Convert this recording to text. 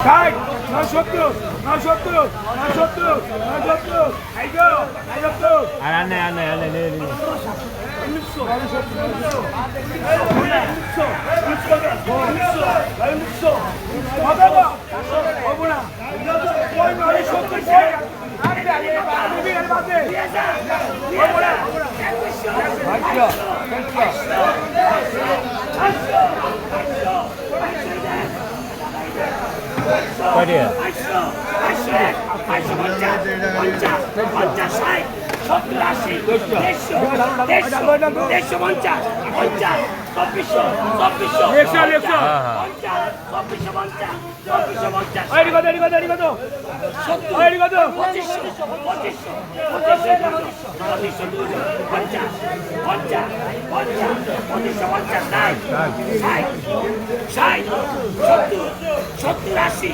ষাট নয় সত্তর নয় সত্তর নয় সত্তর নয় সত্তর আর আনে আনে আনে নে নে উনিশশো নয় সত্তর উনিশশো উনিশশো উনিশশো সত্তর আশি